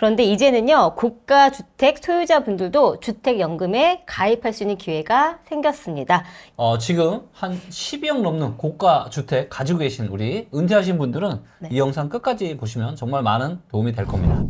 그런데 이제는요, 고가 주택 소유자분들도 주택연금에 가입할 수 있는 기회가 생겼습니다. 어, 지금 한 12억 넘는 고가 주택 가지고 계신 우리 은퇴하신 분들은 네. 이 영상 끝까지 보시면 정말 많은 도움이 될 겁니다.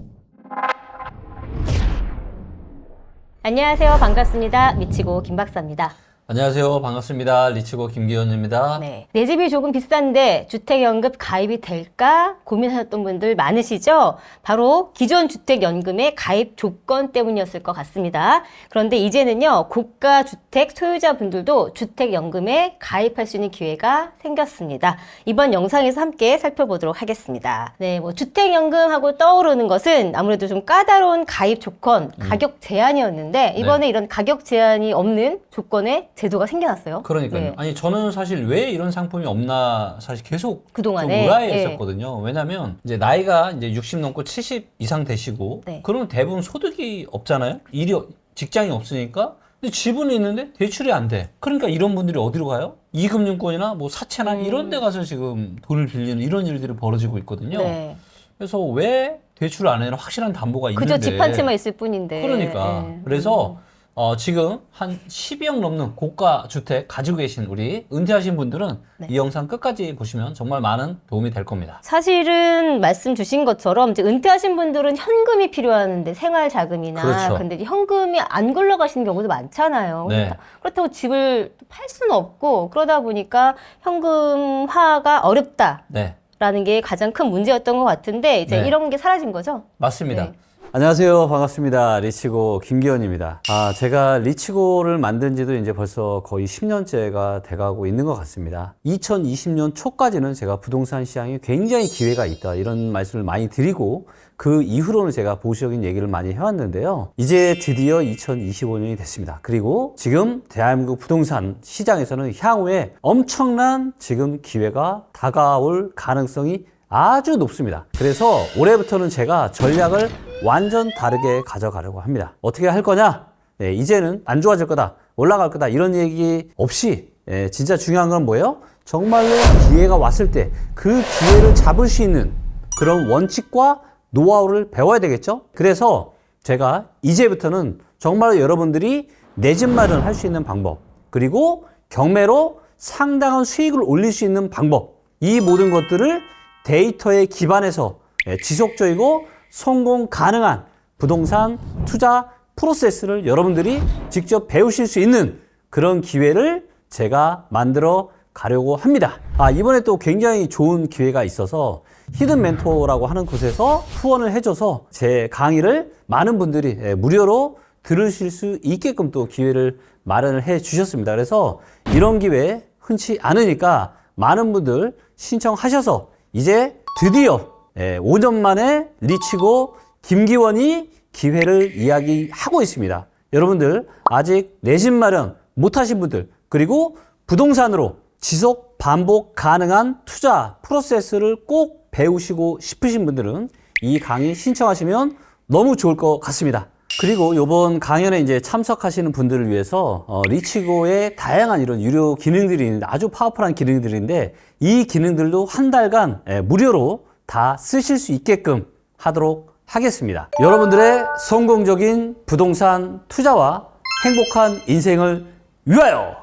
안녕하세요. 반갑습니다. 미치고 김박사입니다. 안녕하세요. 반갑습니다. 리치고 김기현입니다. 네. 내 집이 조금 비싼데 주택연금 가입이 될까 고민하셨던 분들 많으시죠? 바로 기존 주택연금의 가입 조건 때문이었을 것 같습니다. 그런데 이제는요, 고가 주택 소유자분들도 주택연금에 가입할 수 있는 기회가 생겼습니다. 이번 영상에서 함께 살펴보도록 하겠습니다. 네, 뭐 주택연금하고 떠오르는 것은 아무래도 좀 까다로운 가입 조건, 가격 제한이었는데 이번에 이런 가격 제한이 없는 조건에 제도가 생겨났어요. 그러니까요. 네. 아니 저는 사실 왜 이런 상품이 없나 사실 계속 그동안에, 좀 의아해 예. 했었거든요. 왜냐면 이제 나이가 이제 60 넘고 70 이상 되시고 네. 그러면 대부분 소득이 없잖아요. 일이 없- 직장이 없으니까 근데 지분이 있는데 대출이 안 돼. 그러니까 이런 분들이 어디로 가요? 이금융권이나 뭐 사채나 음. 이런 데 가서 지금 돈을 빌리는 이런 일들이 벌어지고 있거든요. 네. 그래서 왜 대출 안 해는 확실한 담보가 있는데 그저 집 한 채만 있을 뿐인데. 그러니까 예. 그래서 어, 지금 한 12억 넘는 고가 주택 가지고 계신 우리 은퇴하신 분들은 네. 이 영상 끝까지 보시면 정말 많은 도움이 될 겁니다. 사실은 말씀 주신 것처럼 이제 은퇴하신 분들은 현금이 필요하는데 생활 자금이나 그렇죠. 근데 이제 현금이 안 굴러가시는 경우도 많잖아요. 네. 그렇다- 그렇다고 집을 팔 수는 없고 그러다 보니까 현금화가 어렵다. 네, 라는 게 가장 큰 문제였던 것 같은데 이제 네. 이런 게 사라진 거죠. 맞습니다. 네. 안녕하세요. 반갑습니다. 리치고 김기현입니다. 아, 제가 리치고를 만든 지도 이제 벌써 거의 10년째가 돼가고 있는 것 같습니다. 2020년 초까지는 제가 부동산 시장에 굉장히 기회가 있다. 이런 말씀을 많이 드리고 그 이후로는 제가 보수적인 얘기를 많이 해왔는데요. 이제 드디어 2025년이 됐습니다. 그리고 지금 대한민국 부동산 시장에서는 향후에 엄청난 지금 기회가 다가올 가능성이 아주 높습니다. 그래서 올해부터는 제가 전략을 완전 다르게 가져가려고 합니다. 어떻게 할 거냐? 네, 이제는 안 좋아질 거다, 올라갈 거다 이런 얘기 없이 예, 진짜 중요한 건 뭐예요? 정말로 기회가 왔을 때 그 기회를 잡을 수 있는 그런 원칙과 노하우를 배워야 되겠죠? 그래서 제가 이제부터는 정말로 여러분들이 내 집 마련을 할수 있는 방법 그리고 경매로 상당한 수익을 올릴 수 있는 방법 이 모든 것들을 데이터에 기반해서 예, 지속적이고 성공 가능한 부동산 투자 프로세스를 여러분들이 직접 배우실 수 있는 그런 기회를 제가 만들어 가려고 합니다. 아, 이번에 또 굉장히 좋은 기회가 있어서 히든 멘토라고 하는 곳에서 후원을 해줘서 제 강의를 많은 분들이 예, 무료로 들으실 수 있게끔 또 기회를 마련을 해 주셨습니다. 그래서 이런 기회 흔치 않으니까 많은 분들 신청하셔서 이제 드디어 예, 5년 만에 리치고 김기원이 기회를 이야기하고 있습니다. 여러분들 아직 내집 마련 못하신 분들 그리고 부동산으로 지속 반복 가능한 투자 프로세스를 꼭 배우시고 싶으신 분들은 이 강의 신청하시면 너무 좋을 것 같습니다. 그리고 이번 강연에 이제 참석하시는 분들을 위해서 어, 리치고의 다양한 이런 유료 기능들이 있는데 아주 파워풀한 기능들인데 이 기능들도 한 달간 예, 무료로 다 쓰실 수 있게끔 하도록 하겠습니다. 여러분들의 성공적인 부동산 투자와 행복한 인생을 위하여!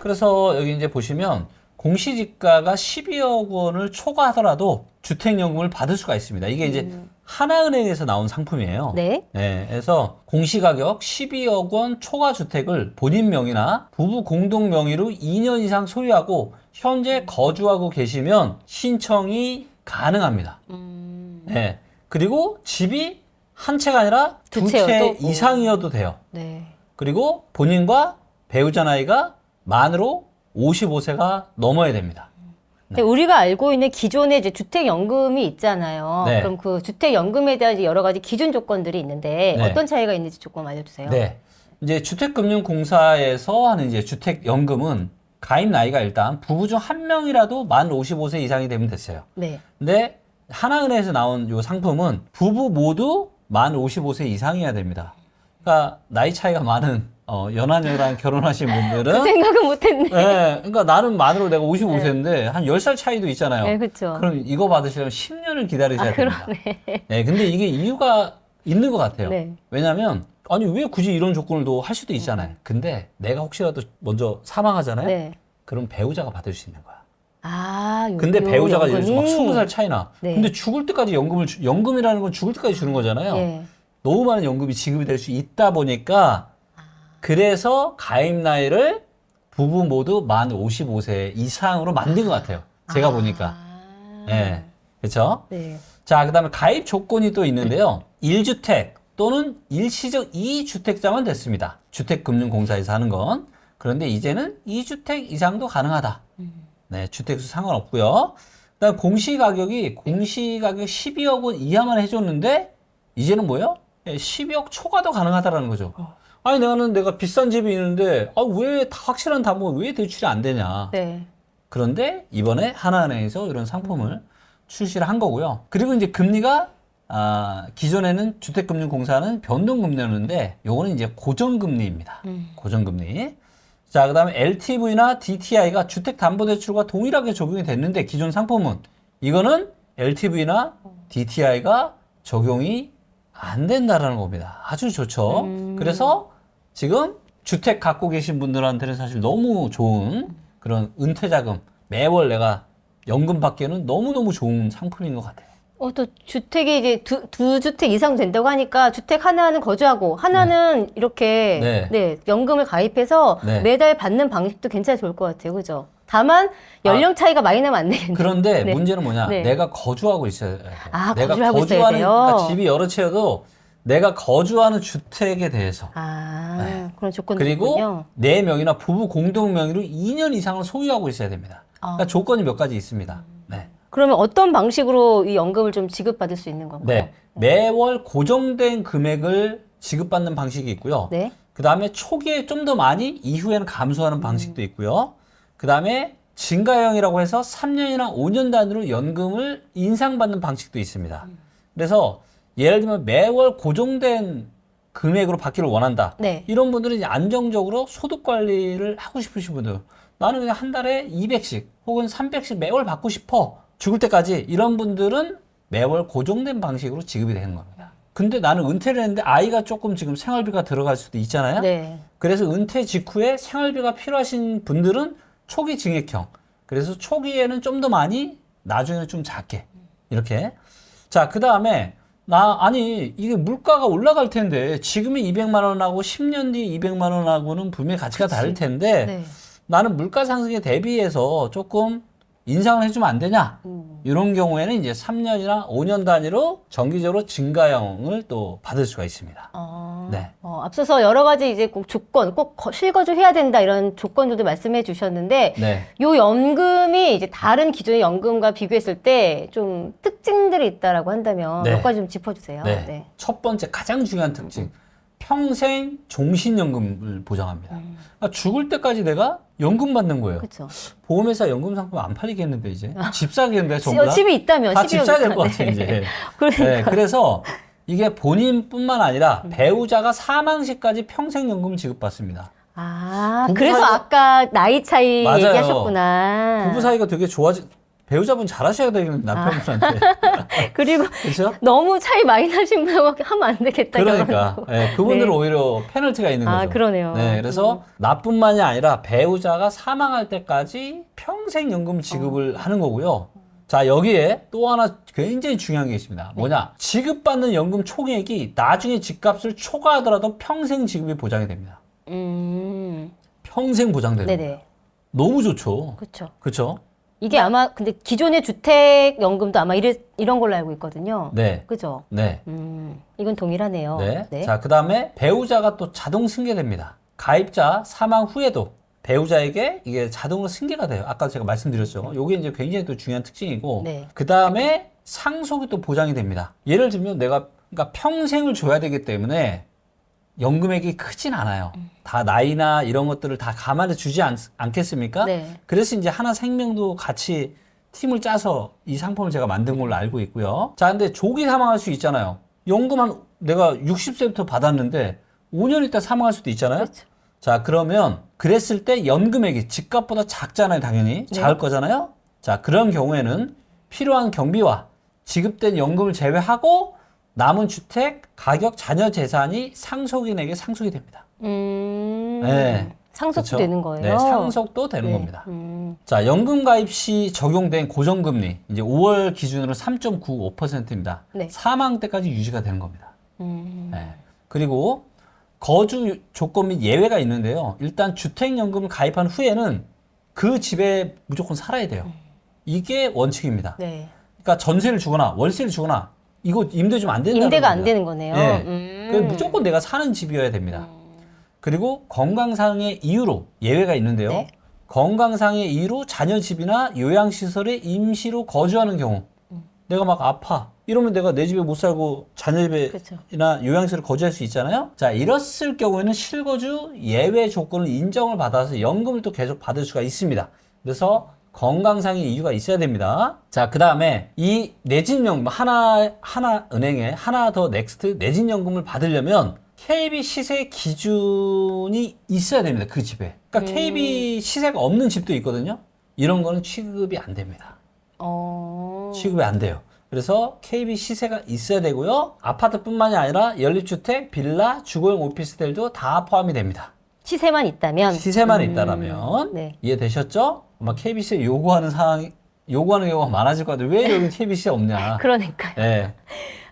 그래서 여기 이제 보시면 공시지가가 12억 원을 초과하더라도 주택연금을 받을 수가 있습니다. 이게 이제 하나은행에서 나온 상품이에요. 네. 네, 그래서 공시가격 12억 원 초과 주택을 본인 명의나 부부 공동 명의로 2년 이상 소유하고 현재 거주하고 계시면 신청이 가능합니다. 음, 네. 그리고 집이 한 채가 아니라 두두채 채여도? 이상이어도 돼요. 네. 그리고 본인과 배우자 나이가 만으로 55세가 넘어야 됩니다. 근데 우리가 알고 있는 기존의 이제 주택연금이 있잖아요. 네. 그럼 그 주택연금에 대한 이제 여러 가지 기준 조건들이 있는데 네. 어떤 차이가 있는지 조금 알려주세요. 네. 이제 주택금융공사에서 하는 이제 주택연금은 가입 나이가 일단 부부 중 한 명이라도 만 55세 이상이 되면 됐어요. 네. 근데 하나은행에서 나온 요 상품은 부부 모두 만 55세 이상이어야 됩니다. 그러니까 나이 차이가 많은 어, 연하녀랑 결혼하신 그 분들은 생각은 못했네. 네, 그러니까 나는 만으로 내가 55세인데 한 10살 차이도 있잖아요. 네, 그렇죠. 그럼 이거 받으시려면 10년을 기다리셔야 아, 됩니다. 그러네. 네, 근데 이게 이유가 있는 것 같아요. 네. 왜냐하면 아니 왜 굳이 이런 조건을도 할 수도 있잖아요. 근데 내가 혹시라도 먼저 사망하잖아요. 네. 그럼 배우자가 받을 수 있는 거야. 아, 요, 근데 요 배우자가 예를 들어서 막 연금이? 20살 차이나. 네. 근데 죽을 때까지 연금을 주- 연금이라는 건 죽을 때까지 주는 거잖아요. 예. 너무 많은 연금이 지급이 될 수 있다 보니까 그래서 가입 나이를 부부 모두 만 55세 이상으로 만든 것 같아요. 제가 보니까. 아. 예. 그렇죠? 네. 자, 그다음에 가입 조건이 또 있는데요. 1주택 또는 일시적 2주택자만 됐습니다. 주택금융공사에서 하는 건. 그런데 이제는 2주택 이상도 가능하다. 네, 주택수 상관없고요. 그다음 공시가격이 공시가격 12억 원 이하만 해줬는데 이제는 뭐예요? 예, 12억 초과도 가능하다라는 거죠. 아니 내가는 내가 비싼 집이 있는데 아 왜 확실한 담보가 왜 대출이 안 되냐? 네. 그런데 이번에 하나은행에서 이런 상품을 출시를 한 거고요. 그리고 이제 금리가 아, 기존에는 주택금융공사는 변동금리였는데 요거는 이제 고정금리입니다. 음. 고정금리. 자, 그다음에 LTV나 DTI가 주택담보대출과 동일하게 적용이 됐는데 기존 상품은 이거는 LTV나 DTI가 적용이 안 된다라는 겁니다. 아주 좋죠. 음. 그래서 지금 주택 갖고 계신 분들한테는 사실 너무 좋은 그런 은퇴자금 매월 내가 연금 받기에는 너무너무 좋은 상품인 것 같아요. 어, 또 주택이 이제 두, 두 주택 이상 된다고 하니까 주택 하나는 거주하고 하나는 이렇게 네. 네. 연금을 가입해서 네. 매달 받는 방식도 괜찮아 좋을 것 같아요. 그죠? 다만 연령 차이가 많이 나면 안 되겠네. 그런데 네. 문제는 뭐냐? 네. 내가 거주하고 있어야 돼요. 아, 내가 거주하고 있어야 거주하는 돼요? 그러니까 집이 여러 채여도 내가 거주하는 주택에 대해서 아, 그런 조건도 네. 그리고 있군요. 네 명이나 부부 공동 명의로 2년 이상을 소유하고 있어야 됩니다. 그러니까 아. 조건이 몇 가지 있습니다. 네. 그러면 어떤 방식으로 이 연금을 좀 지급받을 수 있는 건가요? 네. 매월 고정된 금액을 지급받는 방식이 있고요. 네. 그 다음에 초기에 좀 더 많이 이후에는 감소하는 방식도 있고요. 그 다음에 증가형이라고 해서 3년이나 5년 단위로 연금을 인상받는 방식도 있습니다. 그래서 예를 들면 매월 고정된 금액으로 받기를 원한다. 네. 이런 분들은 이제 안정적으로 소득 관리를 하고 싶으신 분들. 나는 그냥 한 달에 200씩 혹은 300씩 매월 받고 싶어. 죽을 때까지 이런 분들은 매월 고정된 방식으로 지급이 되는 겁니다. 근데 나는 은퇴를 했는데 아이가 조금 지금 생활비가 들어갈 수도 있잖아요. 네. 그래서 은퇴 직후에 생활비가 필요하신 분들은 초기 증액형. 그래서 초기에는 좀 더 많이, 나중에는 좀 작게. 이렇게. 자, 그 다음에, 나, 아니, 이게 물가가 올라갈 텐데, 지금의 200만 원하고 10년 뒤 200만 원하고는 분명히 가치가 다를 텐데, 네. 나는 물가 상승에 대비해서 조금 인상을 해주면 안 되냐? 음. 이런 경우에는 이제 3년이나 5년 단위로 정기적으로 증가형을 또 받을 수가 있습니다. 어, 네. 어, 앞서서 여러 가지 이제 꼭 조건, 꼭 거- 실거주 해야 된다 이런 조건들도 말씀해 주셨는데, 네. 요 연금이 이제 다른 기존의 연금과 비교했을 때 좀 특징들이 있다라고 한다면 네. 몇 가지 좀 짚어주세요. 네. 첫 번째 가장 중요한 특징. 평생 종신연금을 보장합니다. 그러니까 죽을 때까지 내가 연금 받는 거예요. 그렇죠. 보험회사 연금 상품 안 팔리겠는데 이제 집 사겠는데 전부 다. 집이 있다면 다 12억 집 사야 될 것. 같아 이제. 네. 그러니까. 네, 그래서 이게 본인뿐만 아니라 음. 배우자가 사망 시까지 평생 연금을 지급받습니다. 아, 그래서 사이가- 아까 나이 차이 맞아요. 얘기하셨구나. 부부 사이가 되게 좋아지. 배우자분 잘하셔야 되겠는데 남편분한테. 그리고 그렇죠? 너무 차이 많이 나신 분하고 하면 안 되겠다. 그러니까. 예, 그분들은 네. 오히려 페널티가 있는 아, 거죠. 그러네요. 네, 그래서 나뿐만이 아니라 배우자가 사망할 때까지 평생 연금 지급을 어. 하는 거고요. 자 여기에 또 하나 굉장히 중요한 게 있습니다. 네. 뭐냐? 지급받는 연금 총액이 나중에 집값을 초과하더라도 평생 지급이 보장이 됩니다. 음, 평생 보장되는 거예요. 네네. 너무 좋죠. 그렇죠. 그렇죠? 이게 아마 근데 기존의 주택 연금도 아마 이래, 이런 걸로 알고 있거든요. 네, 그죠? 네, 음, 이건 동일하네요. 네. 자 그 다음에 배우자가 또 자동 승계됩니다. 가입자 사망 후에도 배우자에게 이게 자동으로 승계가 돼요. 아까 제가 말씀드렸죠. 요게 이제 굉장히 또 중요한 특징이고, 네. 그 다음에 상속이 또 보장이 됩니다. 예를 들면 내가 그러니까 평생을 줘야 되기 때문에 연금액이 크진 않아요. 다 나이나 이런 것들을 다 감안해 주지 않, 않겠습니까? 네. 그래서 이제 하나 생명도 같이 팀을 짜서 이 상품을 제가 만든 걸로 알고 있고요. 자, 근데 조기 사망할 수 있잖아요. 연금 한 내가 60세부터 받았는데 5년 있다 사망할 수도 있잖아요. 그렇죠. 자, 그러면 그랬을 때 연금액이 집값보다 작잖아요, 당연히. 작을 거잖아요. 자, 그런 경우에는 필요한 경비와 지급된 연금을 제외하고 남은 주택 가격 자녀 재산이 상속인에게 상속이 됩니다. 음. 네. 상속도 그쵸? 되는 거예요. 네, 상속도 되는 네. 겁니다. 음. 자, 연금 가입 시 적용된 고정금리 이제 5월 기준으로 3.95%입니다. 네. 사망 때까지 유지가 되는 겁니다. 음. 네. 그리고 거주 조건 및 예외가 있는데요. 일단 주택연금을 가입한 후에는 그 집에 무조건 살아야 돼요. 이게 원칙입니다. 네. 그러니까 전세를 주거나 월세를 주거나 이거 임대 좀 안 된다는 임대가 안. 되는 거네요. 예. 음. 그 무조건 내가 사는 집이어야 됩니다. 그리고 건강상의 이유로 예외가 있는데요. 네. 건강상의 이유로 자녀 집이나 요양시설에 임시로 거주하는 경우 음. 내가 막 아파 이러면 내가 내 집에 못 살고 자녀. 집에나 요양시설에 거주할 수 있잖아요. 자 이랬을 경우에는 실거주 예외 조건을 인정을 받아서 연금을 또 계속 받을 수가 있습니다. 그래서 건강상의 이유가 있어야 됩니다. 자, 그 다음에 이 내진연금, 하나, 하나 은행에 하나 더 넥스트 내진연금을 받으려면 KB 시세 기준이 있어야 됩니다. 그 집에. 그러니까 KB 시세가 없는 집도 있거든요. 이런 거는 취급이 안 됩니다. 어. 취급이 안 돼요. 그래서 KB 시세가 있어야 되고요. 아파트뿐만이 아니라 연립주택, 빌라, 주거용 오피스텔도 다 포함이 됩니다. 시세만 있다면. 시세만 음. 있다라면 네. 이해되셨죠? 아마 KBC에 요구하는 사항 요구하는 경우가 많아질 것 같아요. 왜 여기 KBC에 없냐? 그러니까요. 네,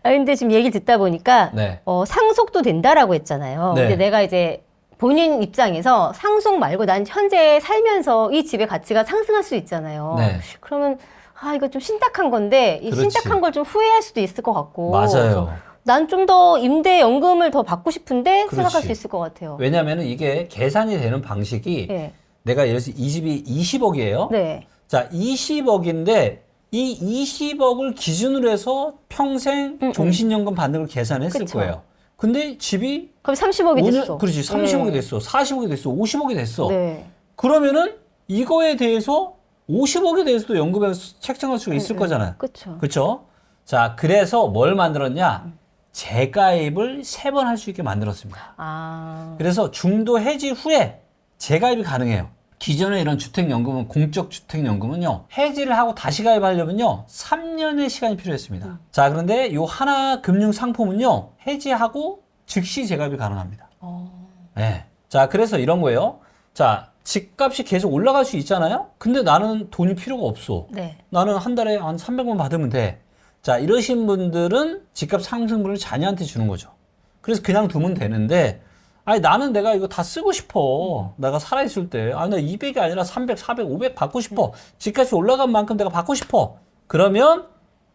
아, 근데 지금 얘기를 듣다 보니까 네. 어, 상속도 된다라고 했잖아요. 네. 근데 내가 이제 본인 입장에서 상속 말고 난 현재 살면서 이 집의 가치가 상승할 수 있잖아요. 네. 그러면 아 이거 좀 신탁한 건데 이 그렇지. 신탁한 걸 좀 후회할 수도 있을 것 같고. 맞아요. 난 좀 더 임대 연금을 더 받고 싶은데 생각할 그렇지. 수 있을 것 같아요. 왜냐하면 이게 계산이 되는 방식이 네. 내가 예를 들어서 이 집이 20억이에요. 네. 자, 20억인데 이 20억을 기준으로 해서 평생 음, 음. 종신연금 받는 걸 계산했을 그쵸. 거예요. 근데 집이 그럼 30억이 5년 됐어. 그렇지 30억이 네. 됐어, 40억이 됐어, 50억이 됐어. 네. 그러면은 이거에 대해서 50억에 대해서도 연금에 책정할 수가 있을 거잖아요. 그렇죠. 그렇죠? 자, 그래서 뭘 만들었냐? 재가입을 세 번 할 수 있게 만들었습니다. 아. 그래서 중도 해지 후에 재가입이 가능해요. 기존의 이런 주택연금은 공적 주택연금은요 해지를 하고 다시 가입하려면요 3년의 시간이 필요했습니다. 자 그런데 요 하나 금융 상품은요 해지하고 즉시 재가입이 가능합니다. 어. 네. 자 그래서 이런 거예요. 자 집값이 계속 올라갈 수 있잖아요. 근데 나는 돈이 필요가 없어. 네. 나는 한 달에 한 300만 받으면 돼. 자, 이러신 분들은 집값 상승분을 자녀한테 주는 거죠. 그래서 그냥 두면 되는데, 아니, 나는 내가 이거 다 쓰고 싶어. 내가 살아있을 때. 아니, 나 200이 아니라 300, 400, 500 받고 싶어. 집값이 올라간 만큼 내가 받고 싶어. 그러면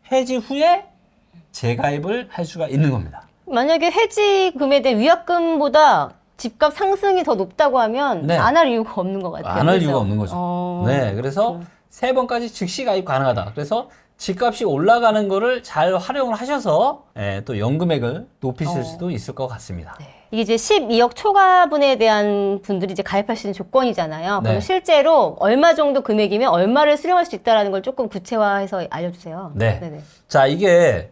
해지 후에 재가입을 할 수가 있는 겁니다. 만약에 해지금에 대한 위약금보다 집값 상승이 더 높다고 하면 네. 안 할 이유가 없는 것 같아요. 안 할 그죠? 이유가 없는 거죠. 어. 네, 그래서 세 번까지 즉시 가입 가능하다. 그래서 집값이 올라가는 거를 잘 활용을 하셔서 예, 또 연금액을 높이실 어. 수도 있을 것 같습니다. 이게 이제 12억 초과분에 대한 분들이 이제 가입할 수 있는 조건이잖아요. 그럼 네. 실제로 얼마 정도 금액이면 얼마를 수령할 수 있다라는 걸 조금 구체화해서 알려주세요. 네. 네네. 자, 이게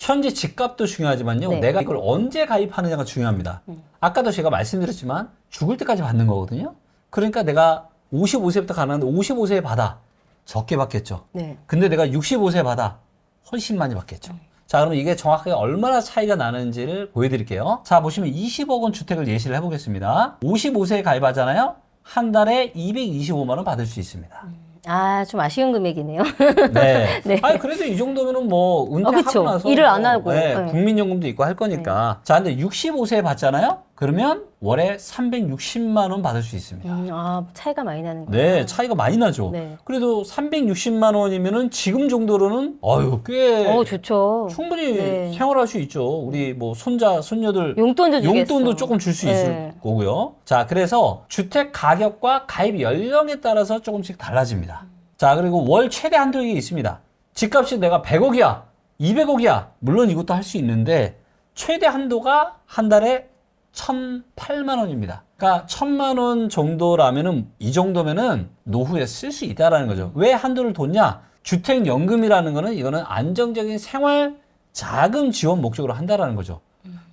현재 집값도 중요하지만요. 네. 음. 내가 이걸 언제 가입하느냐가 중요합니다. 아까도 제가 말씀드렸지만 죽을 때까지 받는 거거든요. 그러니까 내가 55세부터 가능한데 55세에 받아. 적게 받겠죠. 네. 근데 내가 65세 받아. 훨씬 많이 받겠죠. 자, 그럼 이게 정확하게 얼마나 차이가 나는지를 보여드릴게요. 자, 보시면 20억 원 주택을 예시를 해보겠습니다. 55세에 가입하잖아요. 한 달에 225만 원 받을 수 있습니다. 아, 좀 아쉬운 금액이네요. 네. 네. 아니 그래도 이 정도면은 뭐 아, 은퇴하고 그쵸. 나서 일을 안 뭐, 하고. 네, 네. 국민연금도 있고 할 거니까. 자, 근데 65세 받잖아요. 그러면 월에 360만 원 받을 수 있습니다. 음, 아, 차이가 많이 나는 거예요. 네, 차이가 많이 나죠. 네. 그래도 360만 원이면은 지금 정도로는 어유 꽤 어, 좋죠. 충분히 네. 생활할 수 있죠. 우리 뭐 손자, 손녀들 용돈도 주겠어. 용돈도 조금 줄 수 있을 네. 거고요. 자, 그래서 주택 가격과 가입 연령에 따라서 조금씩 달라집니다. 자, 그리고 월 최대 한도액이 있습니다. 집값이 내가 100억이야, 200억이야. 물론 이것도 할 수 있는데 최대 한도가 한 달에 1,008만 원입니다. 그러니까 1,000만 원 정도라면은 이 정도면은 노후에 쓸 수 있다라는 거죠. 왜 한도를 뒀냐? 주택 연금이라는 거는 이거는 안정적인 생활 자금 지원 목적으로 한다라는 거죠.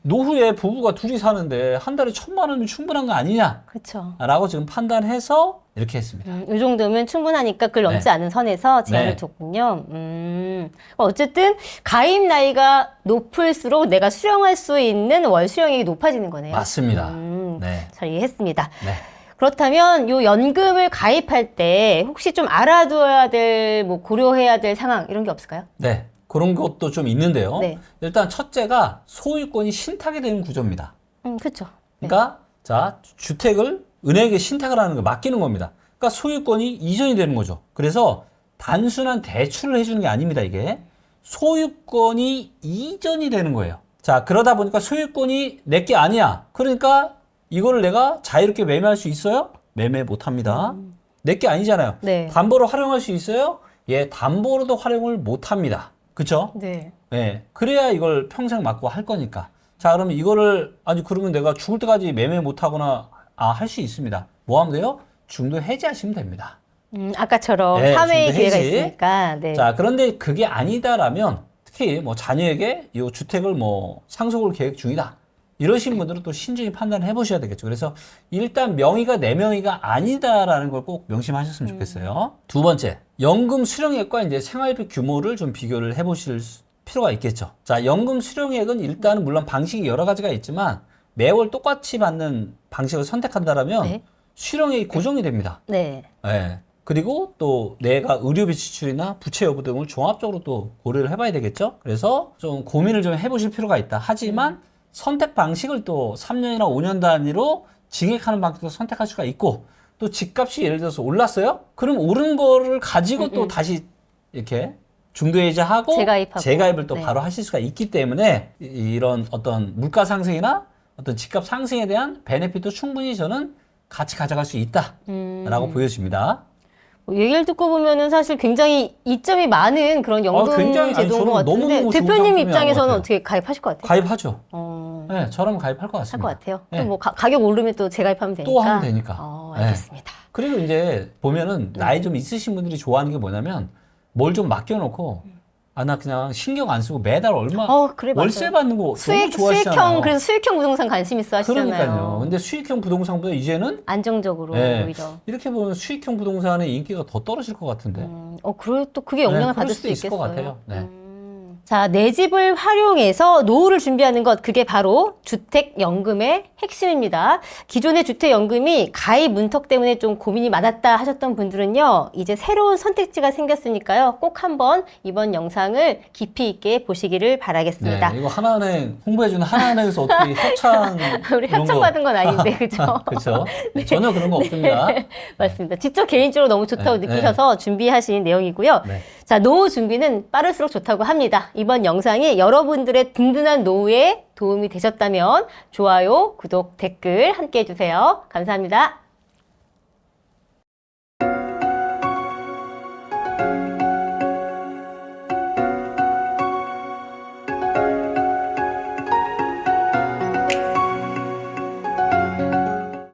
노후에 부부가 둘이 사는데 한 달에 천만 원이면 충분한 거 아니냐? 그렇죠. 라고 지금 판단해서 이렇게 했습니다. 음, 이 정도면 충분하니까 그걸 넘지 네. 않은 선에서 제한을 네. 뒀군요. 음, 어쨌든 가입 나이가 높을수록 내가 수령할 수 있는 월 수령액이 높아지는 거네요. 맞습니다. 음, 네. 잘 이해했습니다. 네. 그렇다면 요 연금을 가입할 때 혹시 좀 알아둬야 될, 뭐 고려해야 될 상황 이런 게 없을까요? 네. 그런 것도 좀 있는데요. 네. 일단 첫째가 소유권이 신탁이 되는 구조입니다. 음, 그렇죠. 그러니까 자 주택을 은행에 신탁을 하는 거 맡기는 겁니다. 그러니까 소유권이 이전이 되는 거죠. 그래서 단순한 대출을 해주는 게 아닙니다. 이게 소유권이 이전이 되는 거예요. 자 그러다 보니까 소유권이 내게 아니야. 그러니까 이거를 내가 자유롭게 매매할 수 있어요? 매매 못합니다. 내게 아니잖아요. 네. 담보로 활용할 수 있어요? 예, 담보로도 활용을 못합니다. 그렇죠? 네. 예. 그래야 이걸 평생 맡고 할 거니까. 자, 그러면 이거를, 아니, 그러면 내가 죽을 때까지 매매 못 하거나, 아, 할 수 있습니다. 뭐 하면 돼요? 중도 해지하시면 됩니다. 음, 아까처럼 네, 사회의 중도 기회가 해지. 있으니까. 네. 자, 그런데 그게 아니다라면, 특히 뭐 자녀에게 이 주택을 뭐 상속을 계획 중이다. 이러신 분들은 또 신중히 판단을 해보셔야 되겠죠. 그래서 일단 명의가 내 명의가 아니다라는 걸 꼭 명심하셨으면 좋겠어요. 두 번째, 연금 수령액과 이제 생활비 규모를 좀 비교를 해보실 수- 필요가 있겠죠. 자, 연금 수령액은 일단은 물론 방식이 여러 가지가 있지만 매월 똑같이 받는 방식을 선택한다라면 네. 수령액이 고정이 됩니다. 네. 예. 그리고 또 내가 의료비 지출이나 부채 여부 등을 종합적으로 또 고려를 해봐야 되겠죠. 그래서 좀 고민을 좀 해보실 필요가 있다. 하지만 선택 방식을 또 3년이나 5년 단위로 증액하는 방식도 선택할 수가 있고 또 집값이 예를 들어서 올랐어요? 그럼 오른 거를 가지고 또 다시 이렇게 중도해제하고 재가입하고. 재가입을 또 네. 바로 하실 수가 있기 때문에 이- 이런 어떤 물가 상승이나 어떤 집값 상승에 대한 베네핏도 충분히 저는 같이 가져갈 수 있다라고 음. 보여집니다. 뭐 얘기를 듣고 보면은 사실 굉장히 이점이 많은 그런 연금 아, 굉장히- 아니, 제도인 것 저는 같은데 대표님 것 입장에서는. 어떻게 가입하실 것 같아요? 가입하죠. 어, 네, 저라면 가입할 것할 같습니다. 것 같아요. 네. 뭐 가, 가격 오르면 또 재가입하면 되니까. 또 하면 되니까. 어, 네. 알겠습니다. 그리고 이제 보면은 나이 좀 있으신 분들이 좋아하는 게 뭐냐면 뭘 좀 맡겨놓고 아 나 그냥 신경 안 쓰고 매달 얼마 어, 그래, 맞아요. 월세 받는 거 수익 너무 좋아하시잖아요. 수익형 그래서 수익형 부동산 관심 있어 하시잖아요. 그러니까요. 근데 수익형 부동산보다 이제는 안정적으로 네, 오히려. 이렇게 보면 수익형 부동산의 인기가 더 떨어질 것 같은데. 음, 어, 그래 또 그게 영향을 네, 그럴 받을 수도 있을 있겠어요. 것 같아요. 네. 음. 자, 내 집을 활용해서 노후를 준비하는 것, 그게 바로 주택연금의 핵심입니다. 기존의 주택연금이 가입 문턱 때문에 좀 고민이 많았다 하셨던 분들은요, 이제 새로운 선택지가 생겼으니까요, 꼭 한번 이번 영상을 깊이 있게 보시기를 바라겠습니다. 네, 이거 하나은행 홍보해주는 하나은행에서 어떻게 협찬 우리 이런 거- 협찬 받은 건 아닌데, 그죠? 그렇죠. 전혀 그런 거 없습니다. 맞습니다. 직접 개인적으로 너무 좋다고 네, 느끼셔서 준비하신 내용이고요. 네. 자, 노후 준비는 빠를수록 좋다고 합니다. 이번 영상이 여러분들의 든든한 노후에 도움이 되셨다면 좋아요, 구독, 댓글 함께 해주세요. 감사합니다.